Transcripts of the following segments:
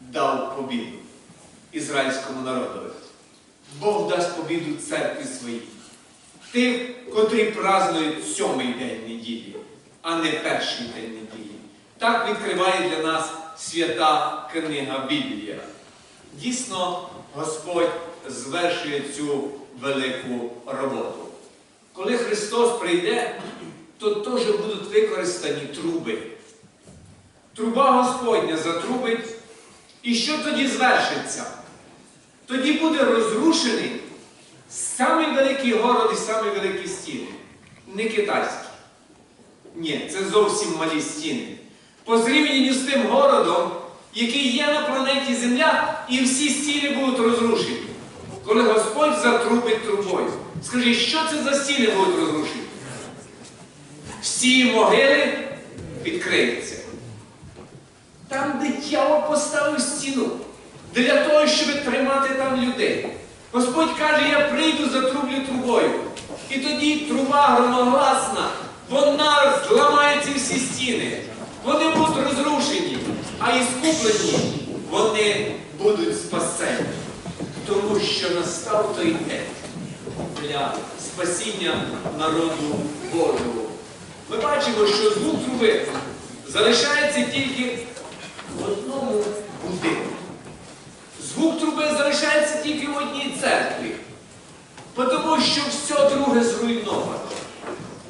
дав побіду ізраїльському народові. Бог дасть побіду церкві своїй. Тих, котрі празднують сьомий день неділі, а не перший день неділі. Так відкриває для нас свята книга Біблія. Дійсно, Господь звершує цю велику роботу. Коли Христос прийде, то теж будуть використані труби. Труба Господня затрубить, і що тоді звершиться? Тоді буде розрушений самий великий город і самі великі стіни. Не китайські. Ні, це зовсім малі стіни. По зрівнянню з тим городом, який є на планеті Земля, і всі стіни будуть розрушені. Коли Господь затрубить трубою. Скажи, що це за стіни будуть розрушені? Всі могили відкриються. Там, де дьявол поставив стіну, для того, щоб тримати там людей. Господь каже, я прийду, затрублю трубою. І тоді труба громогласна, вона зламає ці всі стіни. Вони будуть розрушені, а іскуплені вони будуть спасені. Тому що настав той день для спасіння народу Божого. Ми бачимо, що звук труби залишається тільки в одному будинку. Звук труби залишається тільки в одній церкві. Тому що все друге зруйновано.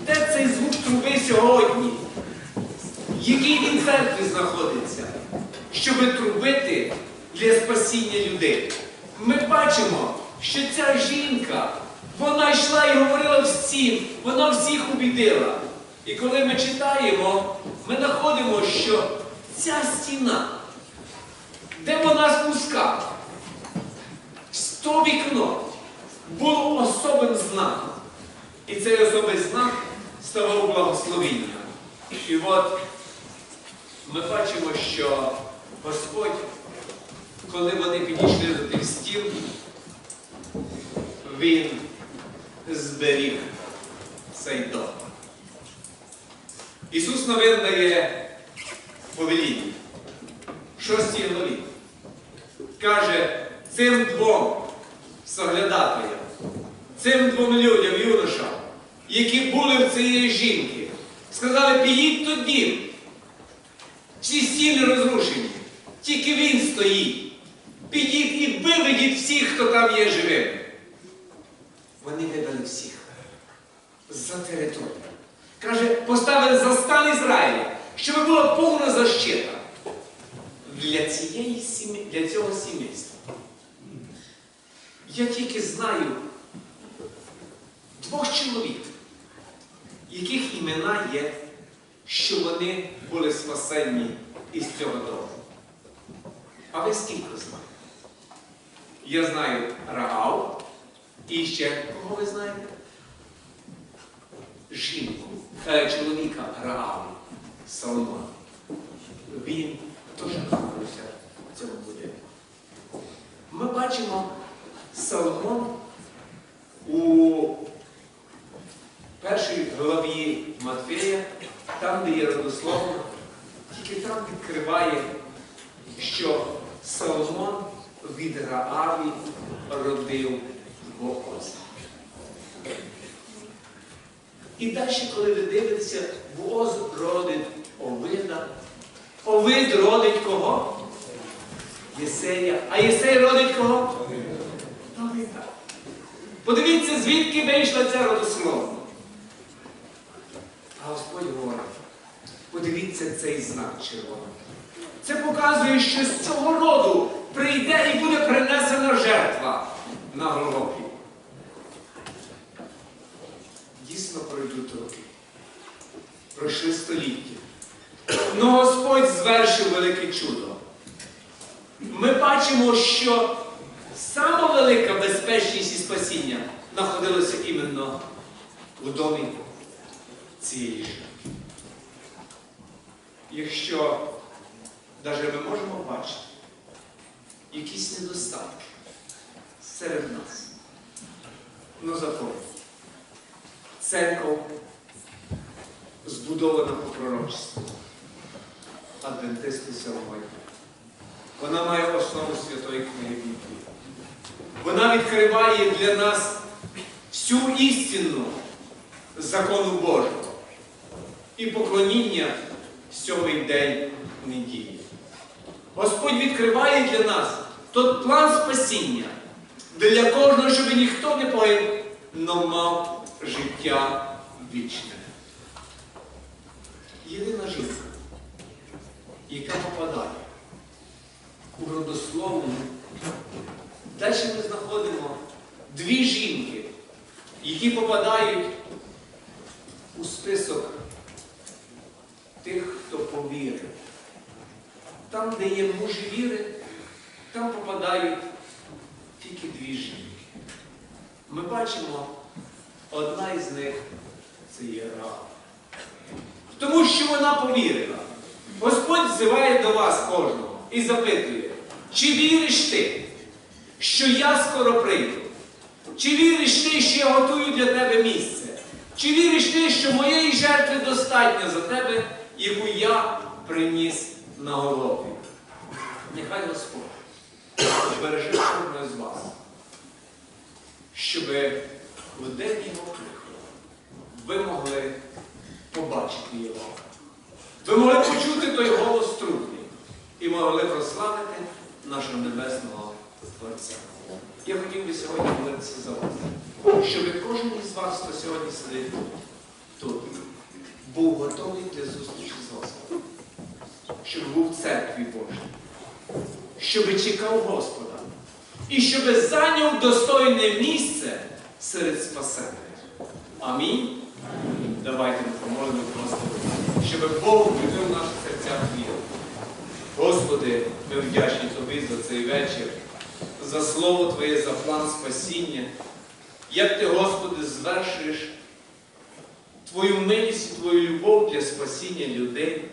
Де цей звук труби сьогодні? Який він церкві знаходиться? Щоб трубити для спасіння людей. Ми бачимо, що ця жінка, вона йшла і говорила всім, вона всіх убідила. І коли ми читаємо, ми знаходимо, що ця стіна, де вона спускала, то вікно було особим знаком. І цей особий знак ставав благословенням. І от ми бачимо, що Господь, коли вони підійшли до тих стін, Він зберіг цей дом. Ісус новин дає повеління. В шостій главі. Каже, цим двом соглядателям, цим двом людям, юношам, які були в цієї жінки, сказали, підіть тоді. Всі стіни розрушені, тільки він стоїть. Підіть і виведіть всіх, хто там є живим. Вони вивели всіх за територію. Каже, поставили за стан Ізраїля, щоб була повна защита для, цієї сім'ї, для цього сімейства. Я тільки знаю двох чоловік, яких імена є, що вони були спасені із цього дому. А ви скільки знаєте? Я знаю Раав і ще кого ви знаєте? Жінку, е, чоловіка Рааву, Соломона. Він теж знаходився в цьому будинку. Ми бачимо Соломон у першій главі Матфея, там, де є родословно, тільки там відкриває, що Соломон від Рааві родив Бооз. І далі, коли ви дивитеся, Бооз родить Овида. Овид родить кого? Єсея. А Єсей родить кого? Давида. Подивіться, звідки вийшла ця родословна. А Господь говорить, подивіться цей знак червоний. Це показує, що з цього роду прийде і буде принесена жертва на Голгофі. Дійсно пройдуть роки. Пройшли століття. Ну Господь звершив велике чудо. Ми бачимо, що сама велика безпечність і спасіння знаходилося іменно у домі цієї жінки. Якщо навіть ми можемо бачити якісь недостатки серед нас, ну запомніть, церков збудована по пророчеству. Адвентисти сьогодні. Вона має основу Святої книги Біблії. Вона відкриває для нас всю істину закону Божого і поклоніння сьомий день неділі. Господь відкриває для нас той план спасіння для кожного, щоб ніхто не погиб, но мав життя вічне. Єдина жінка, яка попадає у родословну. Далі ми знаходимо дві жінки, які попадають у список тих, хто повірив. Там, де є мужі віри, там попадають тільки дві жінки. Ми бачимо, одна із них це є Рава. Тому що вона повірила. Господь взиває до вас кожного і запитує, чи віриш ти, що я скоро прийду? Чи віриш ти, що я готую для тебе місце? Чи віриш ти, що моєї жертви достатньо за тебе, яку я приніс на голові? Нехай Господь береже кожного з вас, щоб в день його приходу ви могли побачити його. Ви могли почути той голос трудний і могли прославити нашого небесного Творця. Я хотів би сьогодні молитися за вас, щоб кожен із вас, хто сьогодні сидить тут, був готовий для зустрічі з Господом, щоб був в церкві Божій, щоб чекав Господа і щоб зайняв достойне місце серед спасених. Амінь. Давайте щоб Бог укріпив наші серця віру. Господи, ми вдячні Тобі за цей вечір, за слово Твоє, за план спасіння. Як Ти, Господи, звершуєш Твою милість Твою любов для спасіння людей.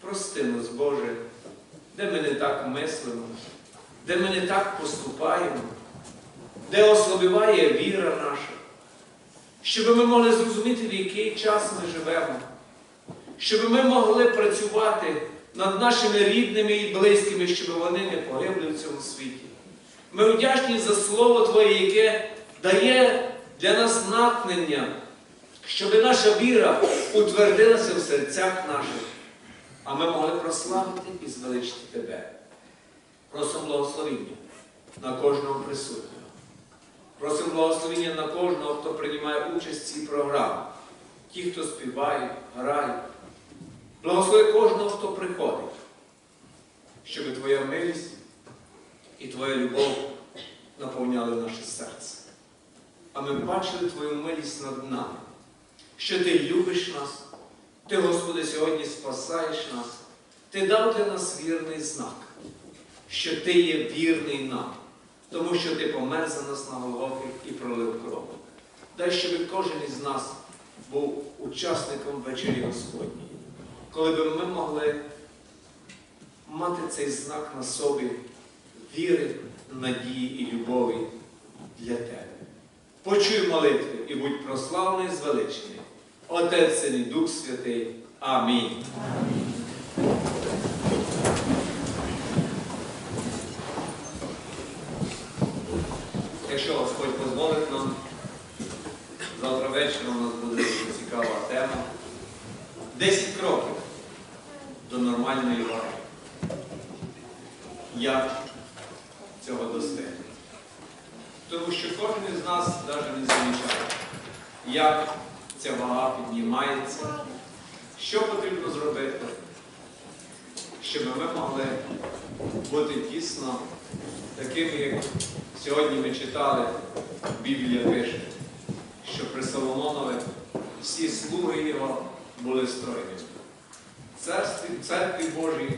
Прости нас, Боже, де ми не так мислимо, де ми не так поступаємо, де ослабіває віра наша щоб ми могли зрозуміти, в який час ми живемо, щоб ми могли працювати над нашими рідними і близькими, щоб вони не погибли в цьому світі. Ми вдячні за Слово Твоє, яке дає для нас натхнення, щоб наша віра утвердилася в серцях наших, а ми могли прославити і звеличити Тебе. Просимо благословіння на кожного присутнього. Просимо благословення на кожного, хто приймає участь в цій програмі. Ті, хто співають, грають. Благослови кожного, хто приходить, щоб Твоя милість і Твоя любов наповняли наше серце. А ми бачили Твою милість над нами, що Ти любиш нас, Ти, Господи, сьогодні спасаєш нас, Ти дав для нас вірний знак, що Ти є вірний нам тому що ти помер за нас на Голгофі і пролив кров. Дай, щоб кожен із нас був учасником вечері Господньої, коли б ми могли мати цей знак на собі віри, надії і любові для тебе. Почуй молитви і будь прославлений і звеличений. Отець Син і Дух Святий. Амінь. Якщо Господь дозволить нам, завтра ввечері у нас буде дуже цікава тема. 10 кроків до нормальної ваги. Як цього достигнути? Тому що кожен із нас навіть не замічає, як ця вага піднімається, що потрібно зробити, щоб ми могли бути дійсно такими, як сьогодні ми читали, Біблія пише, що при Соломонові всі слуги його були стройні. В церкві, Божій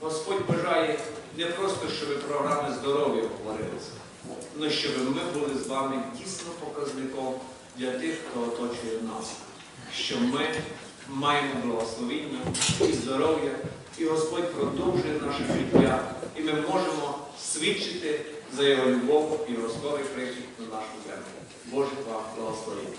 Господь бажає не просто, щоб програми здоров'я говорилися, але щоб ми були з вами дійсно показником для тих, хто оточує нас, що ми маємо благословіння і здоров'я, і Господь продовжує наше життя, і ми можемо свідчити за його любов і розковий прихід на нашу землю. Боже вам благословення.